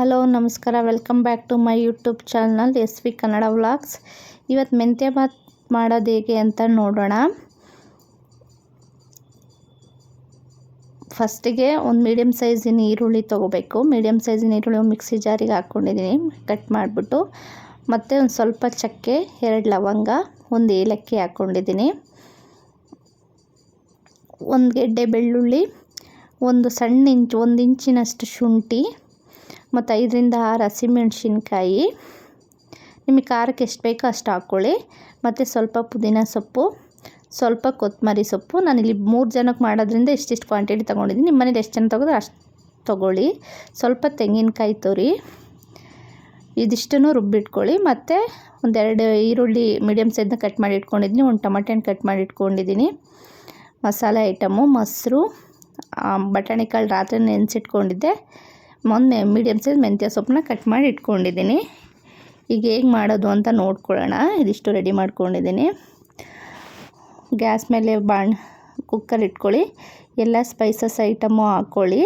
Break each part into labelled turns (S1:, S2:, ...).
S1: Hello, ನಮಸ್ಕಾರ. Welcome back to my YouTube channel S V Kannada vlogs. ಇವತ್ತು ಮೆಂತ್ಯ ಭಾತ್ ಮಾಡೋದು ಹೇಗೆ ಅಂತ ನೋಡೋಣ. ಫಸ್ಟಿಗೆ ಒಂದು ಮೀಡಿಯಮ್ ಸೈಜಿನ ಈರುಳ್ಳಿ ತೊಗೋಬೇಕು. ಮೀಡಿಯಮ್ ಸೈಜಿನ ಈರುಳ್ಳಿ ಮಿಕ್ಸಿ ಜಾರಿಗೆ ಹಾಕ್ಕೊಂಡಿದ್ದೀನಿ. ಕಟ್ ಮಾಡಿಬಿಟ್ಟು ಮತ್ತು ಒಂದು ಸ್ವಲ್ಪ ಚಕ್ಕೆ, ಎರಡು ಲವಂಗ, ಒಂದು ಏಲಕ್ಕಿ ಹಾಕ್ಕೊಂಡಿದ್ದೀನಿ. ಒಂದು ಗೆಡ್ಡೆ ಬೆಳ್ಳುಳ್ಳಿ, ಒಂದು ಸಣ್ಣ ಇಂಚು, ಒಂದು ಇಂಚಿನಷ್ಟು ಶುಂಠಿ ಮತ್ತು ಐದರಿಂದ ಆರು ಹಸಿಮೆಣ್ಸಿನ್ಕಾಯಿ. ನಿಮಗೆ ಖಾರಕ್ಕೆ ಎಷ್ಟು ಬೇಕೋ ಅಷ್ಟು ಹಾಕ್ಕೊಳ್ಳಿ. ಮತ್ತು ಸ್ವಲ್ಪ ಪುದೀನ ಸೊಪ್ಪು, ಸ್ವಲ್ಪ ಕೊತ್ತಂಬರಿ ಸೊಪ್ಪು. ನಾನಿಲ್ಲಿ ಮೂರು ಜನಕ್ಕೆ ಮಾಡೋದ್ರಿಂದ ಇಷ್ಟಿಷ್ಟು ಕ್ವಾಂಟಿಟಿ ತೊಗೊಂಡಿದ್ದೀನಿ. ನಿಮ್ಮ ಮನೇಲಿ ಎಷ್ಟು ಜನ ತೊಗೋದ್ರೆ ಅಷ್ಟು ತೊಗೊಳ್ಳಿ. ಸ್ವಲ್ಪ ತೆಂಗಿನಕಾಯಿ ತುರಿ, ಇದಿಷ್ಟನ್ನು ರುಬ್ಬಿಟ್ಕೊಳ್ಳಿ. ಮತ್ತು ಒಂದೆರಡು ಈರುಳ್ಳಿ ಮೀಡಿಯಮ್ ಸೈಜ್ನ ಕಟ್ ಮಾಡಿ ಇಟ್ಕೊಂಡಿದ್ದೀನಿ. ಒಂದು ಟೊಮೆಟೊ ಕಟ್ ಮಾಡಿ ಇಟ್ಕೊಂಡಿದ್ದೀನಿ. ಮಸಾಲೆ ಐಟಮು ಮೊಸರು ಬಟಾಣಿ ಕಾಳು ರಾತ್ರಿ ನೆನೆಸಿಟ್ಕೊಂಡಿದ್ದೆ. ಒಂದು ಮೀಡಿಯಮ್ ಸೈಜ್ ಮೆಂತ್ಯ ಸೊಪ್ಪನ್ನ ಕಟ್ ಮಾಡಿ ಇಟ್ಕೊಂಡಿದ್ದೀನಿ. ಈಗ ಹೇಗೆ ಮಾಡೋದು ಅಂತ ನೋಡ್ಕೊಳ್ಳೋಣ. ಇದಿಷ್ಟು ರೆಡಿ ಮಾಡ್ಕೊಂಡಿದ್ದೀನಿ. ಗ್ಯಾಸ್ ಮೇಲೆ ಬಾಣ್ ಕುಕ್ಕರ್ ಇಟ್ಕೊಳ್ಳಿ. ಎಲ್ಲ ಸ್ಪೈಸಸ್ ಐಟಮು ಹಾಕ್ಕೊಳ್ಳಿ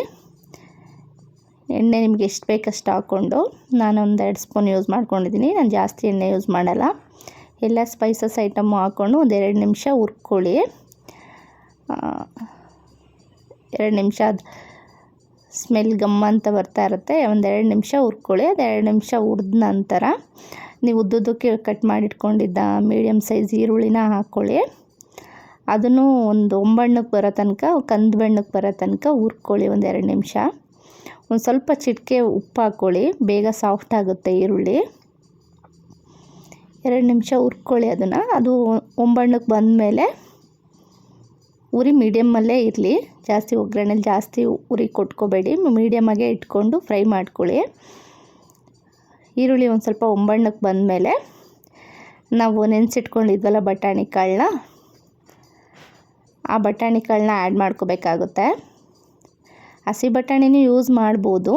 S1: ಎಣ್ಣೆ ನಿಮ್ಗೆ ಎಷ್ಟು ಬೇಕಷ್ಟು ಹಾಕ್ಕೊಂಡು. ನಾನು ಒಂದು ಎರಡು ಸ್ಪೂನ್ ಯೂಸ್ ಮಾಡ್ಕೊಂಡಿದ್ದೀನಿ. ನಾನು ಜಾಸ್ತಿ ಎಣ್ಣೆ ಯೂಸ್ ಮಾಡಲ್ಲ. ಎಲ್ಲ ಸ್ಪೈಸಸ್ ಐಟಮು ಹಾಕ್ಕೊಂಡು ಒಂದು ಎರಡು ನಿಮಿಷ ಹುರ್ಕೊಳ್ಳಿ. ಎರಡು ನಿಮಿಷ ಅದು ಸ್ಮೆಲ್ ಗಮ್ಮ ಅಂತ ಬರ್ತಾ ಇರುತ್ತೆ. ಒಂದೆರಡು ನಿಮಿಷ ಹುರ್ಕೊಳ್ಳಿ ಅದು ಎರಡು ನಿಮಿಷ ಹುರಿದ ನಂತರ ನೀವು ಉದ್ದುದ್ದಕ್ಕೆ ಕಟ್ ಮಾಡಿಟ್ಕೊಂಡಿದ್ದ ಮೀಡಿಯಮ್ ಸೈಜ್ ಈರುಳ್ಳಿನ ಹಾಕ್ಕೊಳ್ಳಿ ಅದನ್ನು ಒಂದು ಒಂಬಣ್ಣಕ್ಕೆ ಬರೋ ತನಕ ಕಂದು ಬಣ್ಣಕ್ಕೆ ಬರೋ ತನಕ ಹುರ್ಕೊಳ್ಳಿ ಒಂದು ಎರಡು ನಿಮಿಷ. ಒಂದು ಸ್ವಲ್ಪ ಚಿಟಿಕೆ ಉಪ್ಪು ಹಾಕ್ಕೊಳ್ಳಿ ಬೇಗ ಸಾಫ್ಟ್ ಆಗುತ್ತೆ ಈರುಳ್ಳಿ. ಎರಡು ನಿಮಿಷ ಹುರ್ಕೊಳ್ಳಿ ಅದನ್ನು. ಅದು ಒಂಬಣ್ಣಕ್ಕೆ ಬಂದಮೇಲೆ ಉರಿ ಮೀಡಿಯಮ್ಮಲ್ಲೇ ಇರಲಿ. ಜಾಸ್ತಿ ಒಗ್ಗರಣೆಲಿ ಜಾಸ್ತಿ ಉರಿ ಕೊಟ್ಕೋಬೇಡಿ. ಮೀಡಿಯಮಾಗೆ ಇಟ್ಕೊಂಡು ಫ್ರೈ ಮಾಡ್ಕೊಳ್ಳಿ. ಈರುಳ್ಳಿ ಒಂದು ಸ್ವಲ್ಪ ಒಂಬಣ್ಣಕ್ಕೆ ಬಂದಮೇಲೆ ನಾವು ನೆನೆಸಿಟ್ಕೊಂಡಿದ್ವಲ್ಲ ಬಟಾಣಿ ಕಾಳನ್ನ ಆ ಬಟಾಣಿ ಕಾಳನ್ನ ಆ್ಯಡ್ ಮಾಡ್ಕೋಬೇಕಾಗುತ್ತೆ. ಹಸಿ ಬಟಾಣಿನೂ ಯೂಸ್ ಮಾಡ್ಬೋದು.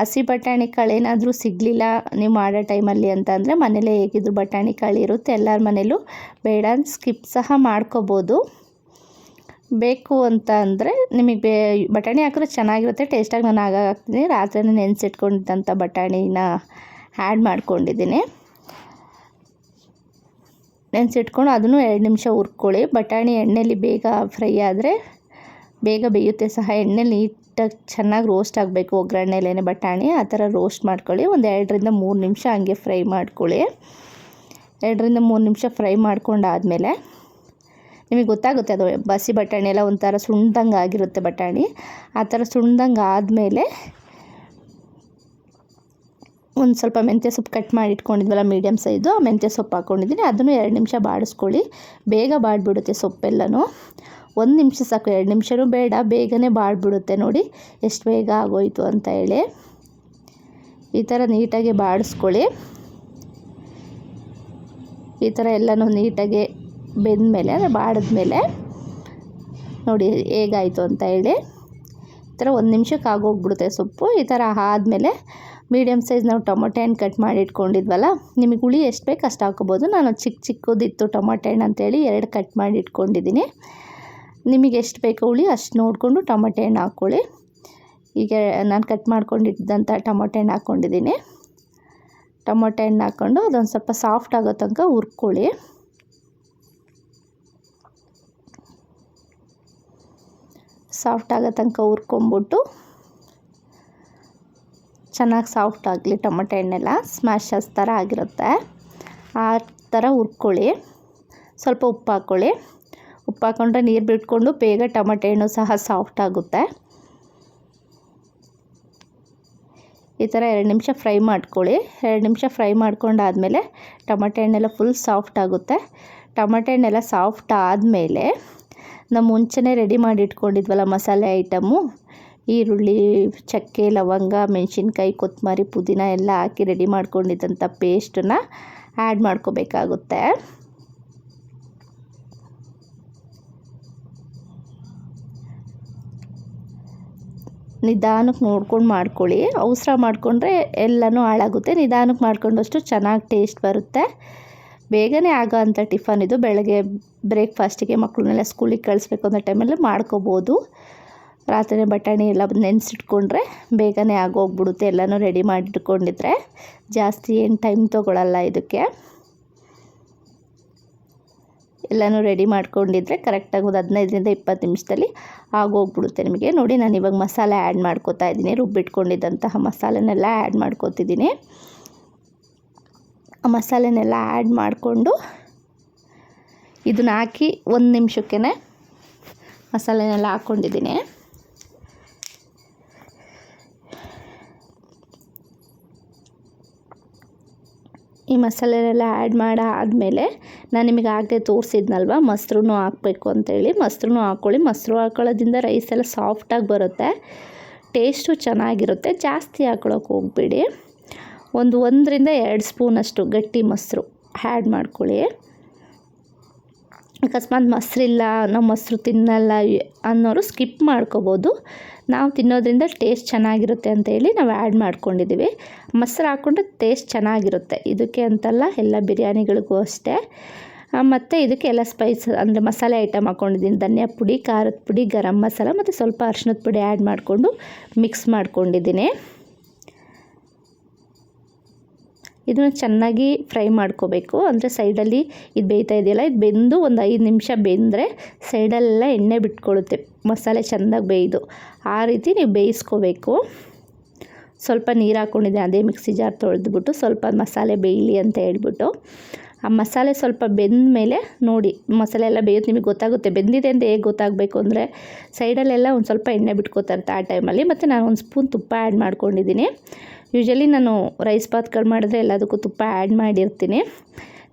S1: ಹಸಿ ಬಟಾಣಿ ಕಾಳು ಏನಾದರೂ ಸಿಗಲಿಲ್ಲ ನೀವು ಮಾಡೋ ಟೈಮಲ್ಲಿ ಅಂತಂದರೆ ಮನೇಲೇ ಹೇಗಿದ್ರು ಬಟಾಣಿ ಕಾಳು ಇರುತ್ತೆ. ಎಲ್ಲರ ಮನೇಲೂ ಬೇಡ ಸ್ಕಿಪ್ ಸಹ ಮಾಡ್ಕೋಬೋದು. ಬೇಕು ಅಂತ ಅಂದರೆ ನಿಮಗೆ ಬೇ ಬಟಾಣಿ ಹಾಕಿದ್ರೆ ಚೆನ್ನಾಗಿರುತ್ತೆ ಟೇಸ್ಟಾಗಿ ನಾನು ಆಗ ಹಾಕ್ತೀನಿ ರಾತ್ರಿನೇ ನೆನೆಸಿಟ್ಕೊಂಡಿದ್ದಂಥ ಬಟಾಣಿನ ಆ್ಯಡ್ ಮಾಡ್ಕೊಂಡಿದ್ದೀನಿ. ನೆನೆಸಿಟ್ಕೊಂಡು ಅದನ್ನು ಎರಡು ನಿಮಿಷ ಹುರ್ಕೊಳ್ಳಿ. ಬಟಾಣಿ ಎಣ್ಣೆಲಿ ಬೇಗ ಫ್ರೈ ಆದರೆ ಬೇಗ ಬೇಯುತ್ತೆ. ಸಹ ಎಣ್ಣೆಲಿ ನೀಟಾಗಿ ಚೆನ್ನಾಗಿ ರೋಸ್ಟ್ ಆಗಬೇಕು ಒಗ್ಗರಣೆಲೇನೆ ಬಟಾಣಿ. ಆ ಥರ ರೋಸ್ಟ್ ಮಾಡ್ಕೊಳ್ಳಿ. ಒಂದು ಎರಡರಿಂದ ಮೂರು ನಿಮಿಷ ಹಂಗೆ ಫ್ರೈ ಮಾಡ್ಕೊಳ್ಳಿ. ಎರಡರಿಂದ ಮೂರು ನಿಮಿಷ ಫ್ರೈ ಮಾಡ್ಕೊಂಡಾದಮೇಲೆ ನಿಮಗೆ ಗೊತ್ತಾಗುತ್ತೆ ಅದು ಬಸಿ ಬಟಾಣಿ ಎಲ್ಲ ಒಂಥರ ಸುಣ್ದಂಗೆ ಆಗಿರುತ್ತೆ ಬಟಾಣಿ. ಆ ಥರ ಸುಣ್ದಂಗೆ ಆದಮೇಲೆ ಒಂದು ಸ್ವಲ್ಪ ಮೆಂತ್ಯ ಸೊಪ್ಪು ಕಟ್ ಮಾಡಿ ಇಟ್ಕೊಂಡಿದ್ವಲ್ಲ ಮೀಡಿಯಮ್ ಸೈಜು ಮೆಂತ್ಯ ಸೊಪ್ಪು ಹಾಕ್ಕೊಂಡಿದ್ದೀನಿ ಅದನ್ನು ಎರಡು ನಿಮಿಷ ಬಾಡಿಸ್ಕೊಳ್ಳಿ. ಬೇಗ ಬಾಡಿಬಿಡುತ್ತೆ ಸೊಪ್ಪೆಲ್ಲನೂ ಒಂದು ನಿಮಿಷ ಸಾಕು, ಎರಡು ನಿಮಿಷನೂ ಬೇಡ, ಬೇಗನೆ ಬಾಡಿಬಿಡುತ್ತೆ ನೋಡಿ ಎಷ್ಟು ಬೇಗ ಆಗೋಯ್ತು ಅಂತ ಹೇಳಿ. ಈ ಥರ ನೀಟಾಗಿ ಬಾಡಿಸ್ಕೊಳ್ಳಿ. ಈ ಥರ ಎಲ್ಲನೂ ನೀಟಾಗಿ ಬೆಂದಮೇಲೆ ಅಂದರೆ ಬಾಡಿದ್ಮೇಲೆ ನೋಡಿ ಹೇಗಾಯಿತು ಅಂತ ಹೇಳಿ. ಈ ಥರ ಒಂದು ನಿಮಿಷಕ್ಕೆ ಆಗೋಗ್ಬಿಡುತ್ತೆ ಸೊಪ್ಪು. ಈ ಥರ ಆದಮೇಲೆ ಮೀಡಿಯಮ್ ಸೈಜ್ ನಾವು ಟೊಮೊಟೆ ಹಣ್ಣು ಕಟ್ ಮಾಡಿ ಇಟ್ಕೊಂಡಿದ್ವಲ್ಲ, ನಿಮಗೆ ಹುಳಿ ಎಷ್ಟು ಬೇಕು ಅಷ್ಟು ಹಾಕೋಬೋದು ನಾನು ಚಿಕ್ಕ ಚಿಕ್ಕದಿತ್ತು ಟೊಮೊಟೊ ಹಣ್ಣು ಅಂತೇಳಿ ಎರಡು ಕಟ್ ಮಾಡಿ ಇಟ್ಕೊಂಡಿದ್ದೀನಿ. ನಿಮಗೆ ಎಷ್ಟು ಬೇಕೋ ಹುಳಿ ಅಷ್ಟು ನೋಡಿಕೊಂಡು ಟೊಮೊಟೆ ಹಣ್ಣು ಹಾಕ್ಕೊಳ್ಳಿ. ಈಗ ನಾನು ಕಟ್ ಮಾಡ್ಕೊಂಡಿದ್ದಂಥ ಟೊಮೊಟೊ ಹಣ್ಣು ಹಾಕ್ಕೊಂಡಿದ್ದೀನಿ. ಟೊಮೊಟೆ ಹಣ್ಣು ಹಾಕ್ಕೊಂಡು ಅದೊಂದು ಸ್ವಲ್ಪ ಸಾಫ್ಟ್ ಆಗೋ ತನಕ ಹುರ್ಕೊಳ್ಳಿ. ಸಾಫ್ಟ್ ಆಗೋ ತನಕ ಹುರ್ಕೊಂಬಿಟ್ಟು ಚೆನ್ನಾಗಿ ಸಾಫ್ಟ್ ಆಗಲಿ ಟೊಮೆಟೊ ಹಣ್ಣೆಲ್ಲ ಸ್ಮ್ಯಾಶಸ್ ಥರ ಆಗಿರುತ್ತೆ. ಆ ಥರ ಹುರ್ಕೊಳ್ಳಿ. ಸ್ವಲ್ಪ ಉಪ್ಪು ಹಾಕ್ಕೊಳ್ಳಿ ಉಪ್ಪು ಹಾಕ್ಕೊಂಡ್ರೆ ನೀರು ಬಿಟ್ಕೊಂಡು ಬೇಗ ಟೊಮೆಟೊ ಹಣ್ಣು ಸಹ ಸಾಫ್ಟ್ ಆಗುತ್ತೆ. ಈ ಥರ ಎರಡು ನಿಮಿಷ ಫ್ರೈ ಮಾಡ್ಕೊಳ್ಳಿ. ಎರಡು ನಿಮಿಷ ಫ್ರೈ ಮಾಡ್ಕೊಂಡಾದಮೇಲೆ ಟೊಮೆಟೊ ಹಣ್ಣೆಲ್ಲ ಫುಲ್ ಸಾಫ್ಟ್ ಆಗುತ್ತೆ. ಟೊಮೆಟೊ ಹಣ್ಣೆಲ್ಲ ಸಾಫ್ಟ್ ಆದಮೇಲೆ ನಾವು ಮುಂಚೆನೇ ರೆಡಿ ಮಾಡಿ ಇಟ್ಕೊಂಡಿದ್ವಲ್ಲ ಮಸಾಲೆ ಐಟಮು ಈರುಳ್ಳಿ, ಚಕ್ಕೆ, ಲವಂಗ, ಮೆಣಸಿನ್ಕಾಯಿ ಕೊತ್ತಂಬರಿ ಪುದೀನ ಎಲ್ಲ ಹಾಕಿ ರೆಡಿ ಮಾಡ್ಕೊಂಡಿದ್ದಂಥ ಪೇಸ್ಟನ್ನ ಆ್ಯಡ್ ಮಾಡ್ಕೋಬೇಕಾಗುತ್ತೆ. ನಿಧಾನಕ್ಕೆ ನೋಡ್ಕೊಂಡು ಮಾಡ್ಕೊಳ್ಳಿ. ಅವಸರ ಮಾಡಿಕೊಂಡ್ರೆ ಎಲ್ಲನೂ ಹಾಳಾಗುತ್ತೆ. ನಿಧಾನಕ್ಕೆ ಮಾಡ್ಕೊಂಡಷ್ಟು ಚೆನ್ನಾಗಿ ಟೇಸ್ಟ್ ಬರುತ್ತೆ. ಬೇಗನೆ ಆಗೋ ಅಂಥ ಟಿಫನ್ ಇದು. ಬೆಳಗ್ಗೆ ಬ್ರೇಕ್ಫಾಸ್ಟಿಗೆ ಮಕ್ಕಳನ್ನೆಲ್ಲ ಸ್ಕೂಲಿಗೆ ಕಳಿಸ್ಬೇಕು ಅನ್ನೋ ಟೈಮಲ್ಲಿ ಮಾಡ್ಕೋಬೋದು. ರಾತ್ರಿ ಬಟಾಣಿ ಎಲ್ಲ ನೆನೆಸಿಟ್ಕೊಂಡ್ರೆ ಬೇಗನೆ ಆಗೋಗ್ಬಿಡುತ್ತೆ. ಎಲ್ಲನೂ ರೆಡಿ ಮಾಡಿಟ್ಕೊಂಡಿದ್ರೆ. ಜಾಸ್ತಿ ಏನು ಟೈಮ್ ತೊಗೊಳಲ್ಲ ಇದಕ್ಕೆ. ಎಲ್ಲನೂ ರೆಡಿ ಮಾಡ್ಕೊಂಡಿದ್ರೆ ಕರೆಕ್ಟಾಗಿ ಒಂದು ಹದಿನೈದರಿಂದ ಇಪ್ಪತ್ತು ನಿಮಿಷದಲ್ಲಿ ಆಗೋಗ್ಬಿಡುತ್ತೆ ನಿಮಗೆ. ನೋಡಿ, ನಾನು ಇವಾಗ ಮಸಾಲೆ ಆ್ಯಡ್ ಮಾಡ್ಕೋತಾ ಇದ್ದೀನಿ. ರುಬ್ಬಿಟ್ಕೊಂಡಿದ್ದಂತಹ ಮಸಾಲೆನೆಲ್ಲ ಆ್ಯಡ್ ಮಾಡ್ಕೋತಿದ್ದೀನಿ. ಮಸಾಲೆನೆಲ್ಲ ಆ್ಯಡ್ ಮಾಡಿಕೊಂಡು ಇದನ್ನ ಹಾಕಿ ಒಂದು ನಿಮಿಷಕ್ಕೆ ಮಸಾಲೆನೆಲ್ಲ ಹಾಕ್ಕೊಂಡಿದ್ದೀನಿ ಈ ಮಸಾಲೆನೆಲ್ಲ ಆ್ಯಡ್ ಮಾಡಾದಮೇಲೆ ನಾನು ನಿಮಗೆ ಆಗಲೇ ತೋರಿಸಿದ್ನಲ್ವ ಮೊಸರು ಹಾಕಬೇಕು ಅಂತೇಳಿ. ಮೊಸರು ಹಾಕ್ಕೊಳ್ಳಿ ಮೊಸರು ಹಾಕೊಳ್ಳೋದ್ರಿಂದ ರೈಸ್ ಎಲ್ಲ ಸಾಫ್ಟಾಗಿ ಬರುತ್ತೆ. ಟೇಸ್ಟು ಚೆನ್ನಾಗಿರುತ್ತೆ. ಜಾಸ್ತಿ ಹಾಕ್ಕೊಳಕ್ಕೆ ಹೋಗ್ಬೇಡಿ. ಒಂದು ಒಂದರಿಂದ ಎರಡು ಸ್ಪೂನಷ್ಟು ಗಟ್ಟಿ ಮೊಸರು ಆ್ಯಡ್ ಮಾಡ್ಕೊಳ್ಳಿ. ಅಕಸ್ಮಾತ್ ಮೊಸರಿಲ್ಲ ನಾವು ಮೊಸರು ತಿನ್ನಲ್ಲ ಅನ್ನೋರು ಸ್ಕಿಪ್ ಮಾಡ್ಕೋಬೋದು. ನಾವು ತಿನ್ನೋದ್ರಿಂದ ಟೇಸ್ಟ್ ಚೆನ್ನಾಗಿರುತ್ತೆ ಅಂತ ಹೇಳಿ ನಾವು ಆ್ಯಡ್ ಮಾಡ್ಕೊಂಡಿದ್ದೀವಿ. ಮೊಸರು ಹಾಕ್ಕೊಂಡ್ರೆ ಟೇಸ್ಟ್ ಚೆನ್ನಾಗಿರುತ್ತೆ. ಇದಕ್ಕೆ ಅಂತಲ್ಲ ಎಲ್ಲ ಬಿರಿಯಾನಿಗಳಿಗೂ ಅಷ್ಟೇ. ಮತ್ತು ಇದಕ್ಕೆ ಎಲ್ಲ ಸ್ಪೈಸ್ ಅಂದರೆ ಮಸಾಲೆ ಐಟಮ್ ಹಾಕ್ಕೊಂಡಿದ್ದೀನಿ ಧನಿಯಾ ಪುಡಿ, ಖಾರದ ಪುಡಿ, ಗರಂ ಮಸಾಲ, ಮತ್ತು ಸ್ವಲ್ಪ ಅರ್ಶಿನದ ಪುಡಿ ಆ್ಯಡ್ ಮಾಡಿಕೊಂಡು ಮಿಕ್ಸ್ ಮಾಡ್ಕೊಂಡಿದ್ದೀನಿ. ಇದನ್ನು ಚೆನ್ನಾಗಿ ಫ್ರೈ ಮಾಡ್ಕೋಬೇಕು. ಅಂದರೆ ಸೈಡಲ್ಲಿ ಇದು ಬೇಯ್ತಾ ಇದೆಯಲ್ಲ, ಇದು ಬೆಂದು ಒಂದು ಐದು ನಿಮಿಷ ಬೆಂದರೆ ಸೈಡಲ್ಲೆಲ್ಲ ಎಣ್ಣೆ ಬಿಟ್ಕೊಳ್ಳುತ್ತೆ ಮಸಾಲೆ ಚೆನ್ನಾಗಿ ಬೇಯ್ದು. ಆ ರೀತಿ ನೀವು ಬೇಯಿಸ್ಕೋಬೇಕು. ಸ್ವಲ್ಪ ನೀರು ಹಾಕ್ಕೊಂಡಿದ್ದೆ ಅದೇ ಮಿಕ್ಸಿ ಜಾರ್ ತೊಳೆದ್ಬಿಟ್ಟು ಸ್ವಲ್ಪ ಮಸಾಲೆ ಬೇಯಲಿ ಅಂತ ಹೇಳ್ಬಿಟ್ಟು. ಆ ಮಸಾಲೆ ಸ್ವಲ್ಪ ಬೆಂದ ಮೇಲೆ ನೋಡಿ, ಮಸಾಲೆ ಎಲ್ಲ ಬೇಯೋದು ನಿಮಗೆ ಗೊತ್ತಾಗುತ್ತೆ. ಬೆಂದಿದೆ ಅಂತ ಹೇಗೆ ಗೊತ್ತಾಗಬೇಕು ಅಂದರೆ ಸೈಡಲ್ಲೆಲ್ಲ ಒಂದು ಸ್ವಲ್ಪ ಎಣ್ಣೆ ಬಿಟ್ಕೋತಾ ಇರುತ್ತೆ ಆ ಟೈಮಲ್ಲಿ ಮತ್ತು ನಾನು ಒಂದು ಸ್ಪೂನ್ ತುಪ್ಪ ಆ್ಯಡ್ ಮಾಡ್ಕೊಂಡಿದ್ದೀನಿ ಯೂಶಲಿ ನಾನು ರೈಸ್ ಬಾತ್ಗಳು ಮಾಡಿದ್ರೆ ಎಲ್ಲದಕ್ಕೂ ತುಪ್ಪ ಆ್ಯಡ್ ಮಾಡಿರ್ತೀನಿ.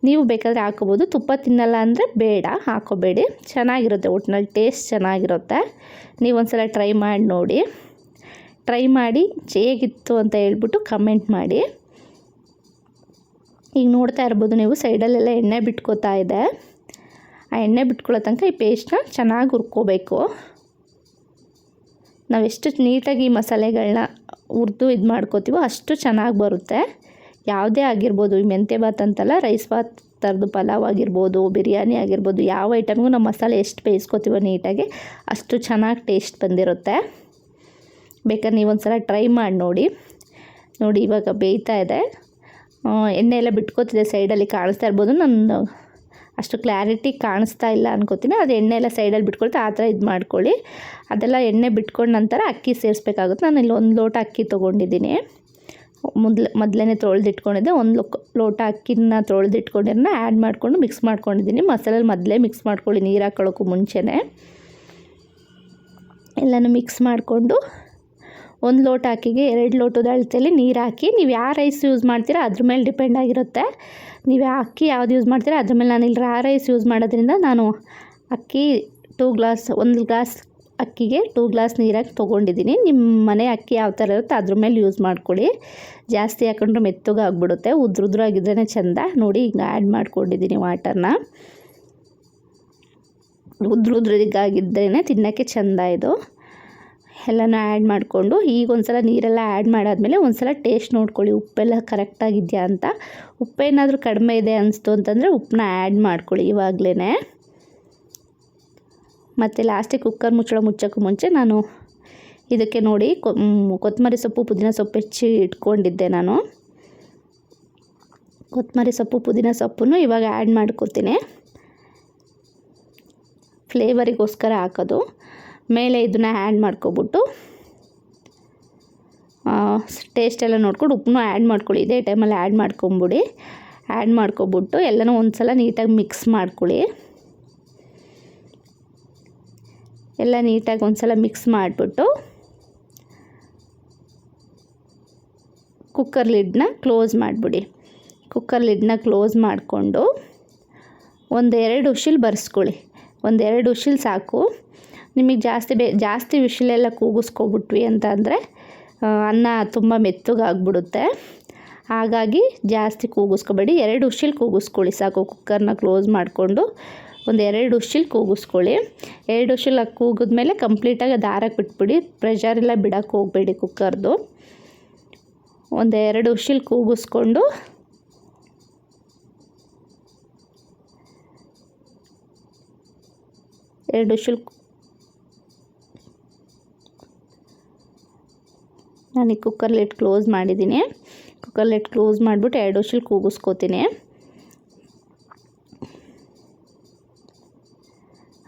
S1: ನೀವು ಬೇಕಾದರೆ ಹಾಕೋಬೋದು. ತುಪ್ಪ ತಿನ್ನಲ್ಲ ಅಂದರೆ ಬೇಡ, ಹಾಕೋಬೇಡಿ. ಚೆನ್ನಾಗಿರುತ್ತೆ ಒಟ್ಟಿನಲ್ಲಿ ಟೇಸ್ಟ್ ಚೆನ್ನಾಗಿರುತ್ತೆ. ನೀವು ಒಂದ್ಸಲ ಟ್ರೈ ಮಾಡಿ ನೋಡಿ. ಟ್ರೈ ಮಾಡಿ, ಹೇಗಿತ್ತು ಅಂತ ಹೇಳ್ಬಿಟ್ಟು ಕಮೆಂಟ್ ಮಾಡಿ. ಈಗ ನೋಡ್ತಾ ಇರ್ಬೋದು ನೀವು ಸೈಡಲ್ಲೆಲ್ಲ ಎಣ್ಣೆ ಬಿಟ್ಕೋತಾ ಇದೆ. ಆ ಎಣ್ಣೆ ಬಿಟ್ಕೊಳ್ಳೋ ತನಕ ಈ ಪೇಸ್ಟ್ನ ಚೆನ್ನಾಗಿ ಹುರ್ಕೋಬೇಕು. ನಾವೆಷ್ಟು ನೀಟಾಗಿ ಈ ಮಸಾಲೆಗಳನ್ನ ಹುರಿದು ಇದು ಮಾಡ್ಕೋತೀವೋ ಅಷ್ಟು ಚೆನ್ನಾಗಿ ಬರುತ್ತೆ. ಯಾವುದೇ ಆಗಿರ್ಬೋದು, ಈ ಮೆಂತ್ಯ ಬಾತ್ ಅಂತಲ್ಲ, ರೈಸ್ ಬಾತ್ ಥರದ್ದು ಪಲಾವ್ ಆಗಿರ್ಬೋದು, ಬಿರಿಯಾನಿ ಆಗಿರ್ಬೋದು, ಯಾವ ಐಟಮ್ಗೂ ನಾವು ಮಸಾಲೆ ಎಷ್ಟು ಬೇಯಿಸ್ಕೋತೀವೋ ನೀಟಾಗಿ ಅಷ್ಟು ಚೆನ್ನಾಗಿ ಟೇಸ್ಟ್ ಬಂದಿರುತ್ತೆ. ಬೇಕಾದ್ರೆ ನೀವೊಂದು ಸಲ ಟ್ರೈ ಮಾಡಿ ನೋಡಿ. ನೋಡಿ ಇವಾಗ ಬೇಯ್ತಾ ಇದೆ. ಎಣ್ಣೆ ಎಲ್ಲ ಬಿಟ್ಕೋತಿದೆ, ಸೈಡಲ್ಲಿ ಕಾಣಿಸ್ತಾ ಇರ್ಬೋದು. ನಾನು ಅಷ್ಟು ಕ್ಲಾರಿಟಿ ಕಾಣಿಸ್ತಾ ಇಲ್ಲ ಅನ್ಕೋತೀನಿ. ಅದು ಎಣ್ಣೆ ಎಲ್ಲ ಸೈಡಲ್ಲಿ ಬಿಟ್ಕೊಳ್ತಾ ಆ ಥರ ಇದು ಮಾಡ್ಕೊಳ್ಳಿ. ಅದೆಲ್ಲ ಎಣ್ಣೆ ಬಿಟ್ಕೊಂಡ ನಂತರ ಅಕ್ಕಿ ಸೇರಿಸ್ಬೇಕಾಗುತ್ತೆ. ನಾನು ಇಲ್ಲಿ ಒಂದು ಲೋಟ ಅಕ್ಕಿ ತೊಗೊಂಡಿದ್ದೀನಿ. ಮೊದ್ಲು ಮೊದಲೇ ತೊಳೆದಿಟ್ಕೊಂಡಿದ್ದೆ. ಒಂದು ಲೋಟ ಅಕ್ಕಿನ ತೊಳೆದಿಟ್ಕೊಂಡಿರೋನ ಆ್ಯಡ್ ಮಾಡಿಕೊಂಡು ಮಿಕ್ಸ್ ಮಾಡ್ಕೊಂಡಿದ್ದೀನಿ. ಮಸಾಲೆ ಮೊದಲೇ ಮಿಕ್ಸ್ ಮಾಡ್ಕೊಳ್ಳಿ. ನೀರು ಹಾಕೊಳ್ಳೋಕ್ಕೂ ಮುಂಚೆನೇ. ಎಲ್ಲನೂ ಮಿಕ್ಸ್ ಮಾಡಿಕೊಂಡು ಒಂದು ಲೋಟ ಅಕ್ಕಿಗೆ ಎರಡು ಲೋಟದ ಅಳತೆಯಲ್ಲಿ ನೀರು ಹಾಕಿ, ನೀವು ಯಾವ ರೈಸ್ ಯೂಸ್ ಮಾಡ್ತೀರಾ ಅದ್ರ ಮೇಲೆ ಡಿಪೆಂಡ್ ಆಗಿರುತ್ತೆ. ನೀವು ಅಕ್ಕಿ ಯಾವ್ದು ಯೂಸ್ ಮಾಡ್ತೀರಾ? ಅದ್ರ ಮೇಲೆ ನಾನು ಇಲ್ಲಿ ರೈಸ್ ಯೂಸ್ ಮಾಡೋದ್ರಿಂದ ನಾನು ಅಕ್ಕಿ ಟೂ ಗ್ಲಾಸ್ ಒಂದು ಗ್ಲಾಸ್ ಅಕ್ಕಿಗೆ ಟೂ ಗ್ಲಾಸ್ ನೀರಾಗಿ ತೊಗೊಂಡಿದ್ದೀನಿ. ನಿಮ್ಮ ಮನೆ ಅಕ್ಕಿ ಯಾವ ಥರ ಇರುತ್ತೆ ಅದ್ರ ಮೇಲೆ ಯೂಸ್ ಮಾಡ್ಕೊಳ್ಳಿ. ಜಾಸ್ತಿ ಹಾಕೊಂಡ್ರೆ ಮೆತ್ತಗೆ ಆಗಿಬಿಡುತ್ತೆ. ಉದ್ರುದ್ರಾಗಿದ್ರೇ ಚೆಂದ. ನೋಡಿ ಹಿಂಗೆ ಆ್ಯಡ್ ಮಾಡ್ಕೊಂಡಿದ್ದೀನಿ ವಾಟರ್ನ ಉದ್ರುದ್ರಿಗಾಗಿದ್ರೇ ತಿನ್ನೋಕ್ಕೆ ಚೆಂದ ಇದು. ಎಲ್ಲನೂ ಆ್ಯಡ್ ಮಾಡಿಕೊಂಡು, ಈಗ ಒಂದು ಸಲ ನೀರೆಲ್ಲ ಆ್ಯಡ್ ಮಾಡಾದಮೇಲೆ ಒಂದು ಸಲ ಟೇಸ್ಟ್ ನೋಡ್ಕೊಳ್ಳಿ, ಉಪ್ಪೆಲ್ಲ ಕರೆಕ್ಟಾಗಿದೆಯಾ ಅಂತ. ಉಪ್ಪೇನಾದರೂ ಕಡಿಮೆ ಇದೆ ಅನಿಸ್ತು ಅಂತಂದರೆ ಉಪ್ಪನ್ನ ಆ್ಯಡ್ ಮಾಡ್ಕೊಳ್ಳಿ ಇವಾಗಲೇ ಮತ್ತು ಲಾಸ್ಟಿಗೆ ಕುಕ್ಕರ್ ಮುಚ್ಚಳ ಮುಚ್ಚೋಕ್ಕೂ ಮುಂಚೆ ನಾನು ಇದಕ್ಕೆ ನೋಡಿ ಕೊತ್ತಂಬರಿ ಸೊಪ್ಪು, ಪುದೀನ ಸೊಪ್ಪು ಹೆಚ್ಚಿ ಇಟ್ಕೊಂಡಿದ್ದೆ ನಾನು. ಕೊತ್ತಂಬರಿ ಸೊಪ್ಪು, ಪುದೀನ ಸೊಪ್ಪನ್ನು ಇವಾಗ ಆ್ಯಡ್ ಮಾಡ್ಕೊತೀನಿ ಫ್ಲೇವರಿಗೋಸ್ಕರ ಹಾಕೋದು. ಮೇಲೆ ಇದನ್ನ ಆ್ಯಡ್ ಮಾಡ್ಕೊಬಿಟ್ಟು ಟೇಸ್ಟ್ ಎಲ್ಲ ನೋಡ್ಕೊಂಡು ಉಪ್ಪನ್ನು ಆ್ಯಡ್ ಮಾಡ್ಕೊಳ್ಳಿ. ಇದೇ ಟೈಮಲ್ಲಿ ಆ್ಯಡ್ ಮಾಡ್ಕೊಂಬಿಡಿ. ಆ್ಯಡ್ ಮಾಡ್ಕೊಬಿಟ್ಟು ಎಲ್ಲನೂ ಒಂದು ಸಲ ನೀಟಾಗಿ ಮಿಕ್ಸ್ ಮಾಡ್ಕೊಳ್ಳಿ. ಎಲ್ಲ ನೀಟಾಗಿ ಒಂದು ಸಲ ಮಿಕ್ಸ್ ಮಾಡಿಬಿಟ್ಟು ಕುಕ್ಕರ್ ಲಿಡ್ನ ಕ್ಲೋಸ್ ಮಾಡಿಬಿಡಿ. ಕುಕ್ಕರ್ ಲಿಡ್ನ ಕ್ಲೋಸ್ ಮಾಡಿಕೊಂಡು, ಒಂದೆರಡು ಉಶಿಲ್ ಬರ್ಸ್ಕೊಳ್ಳಿ. ಒಂದೆರಡು ಉಶಿಲ್ ಸಾಕು. ನಿಮಗೆ ಜಾಸ್ತಿ ಬೇ, ಜಾಸ್ತಿ ವಿಷಲೆಲ್ಲ ಕೂಗಿಸ್ಕೊಬಿಟ್ವಿ ಅಂತ ಅಂದರೆ ಅನ್ನ ತುಂಬ ಮೆತ್ತಗಾಗ್ಬಿಡುತ್ತೆ. ಹಾಗಾಗಿ ಜಾಸ್ತಿ ಕೂಗಿಸ್ಕೊಬೇಡಿ. ಎರಡು ಉಶಿಲ್ ಕೂಗಿಸ್ಕೊಳ್ಳಿ ಸಾಕು. ಕುಕ್ಕರ್ನ ಕ್ಲೋಸ್ ಮಾಡಿಕೊಂಡು ಒಂದು ಎರಡು ಉಶಿಲ್ ಕೂಗಿಸ್ಕೊಳ್ಳಿ. ಎರಡು ಉಶಿಲ್ ಕೂಗಿದ್ಮೇಲೆ ಕಂಪ್ಲೀಟಾಗಿ ಅದು ಬಿಟ್ಬಿಡಿ. ಪ್ರೆಷರೆಲ್ಲ ಬಿಡೋಕ್ಕೆ ಹೋಗಬೇಡಿ ಕುಕ್ಕರ್ದು. ಒಂದು ಎರಡು ಉಶಿಲ್ ಕೂಗಿಸ್ಕೊಂಡು ಎರಡು ಉಶಿಲ್ ನಾನು ಈ ಕುಕ್ಕರ್ ಲಿಡ್ ಕ್ಲೋಸ್ ಮಾಡಿದ್ದೀನಿ. ಕುಕ್ಕರ್ ಲೆಟ್ ಕ್ಲೋಸ್ ಮಾಡಿಬಿಟ್ಟು ಎರಡು ವಿಷಲ್ ಕೂಗಿಸ್ಕೋತೀನಿ.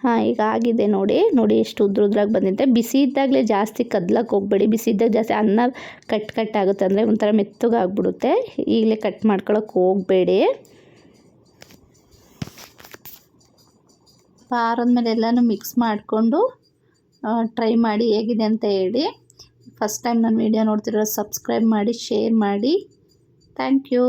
S1: ಹಾಂ, ಈಗ ಆಗಿದೆ ನೋಡಿ. ನೋಡಿ ಎಷ್ಟು ಉದ್ರ ಉದ್ರಾಗಿ ಬಂದಿದೆ. ಬಿಸಿ ಇದ್ದಾಗಲೇ ಜಾಸ್ತಿ ಕದ್ಲಕ್ಕೆ ಹೋಗ್ಬೇಡಿ. ಬಿಸಿ ಇದ್ದಾಗ ಜಾಸ್ತಿ ಅನ್ನ ಕಟ್ ಕಟ್ ಆಗುತ್ತೆ ಅಂದರೆ ಒಂಥರ ಮೆತ್ತಗಾಗ್ಬಿಡುತ್ತೆ ಈಗಲೇ ಕಟ್ ಮಾಡ್ಕೊಳಕ್ಕೆ ಹೋಗಬೇಡಿ. ಮೇಲೆ ಎಲ್ಲನೂ ಮಿಕ್ಸ್ ಮಾಡಿಕೊಂಡು ಟ್ರೈ ಮಾಡಿ ಹೇಗಿದೆ ಅಂತ ಹೇಳಿ. ಫಸ್ಟ್ ಟೈಮ್ ನನ್ನ ವೀಡಿಯೋ ನೋಡ್ತಿರೋ ಸಬ್ಸ್ಕ್ರೈಬ್ ಮಾಡಿ ಶೇರ್ ಮಾಡಿ. Thank you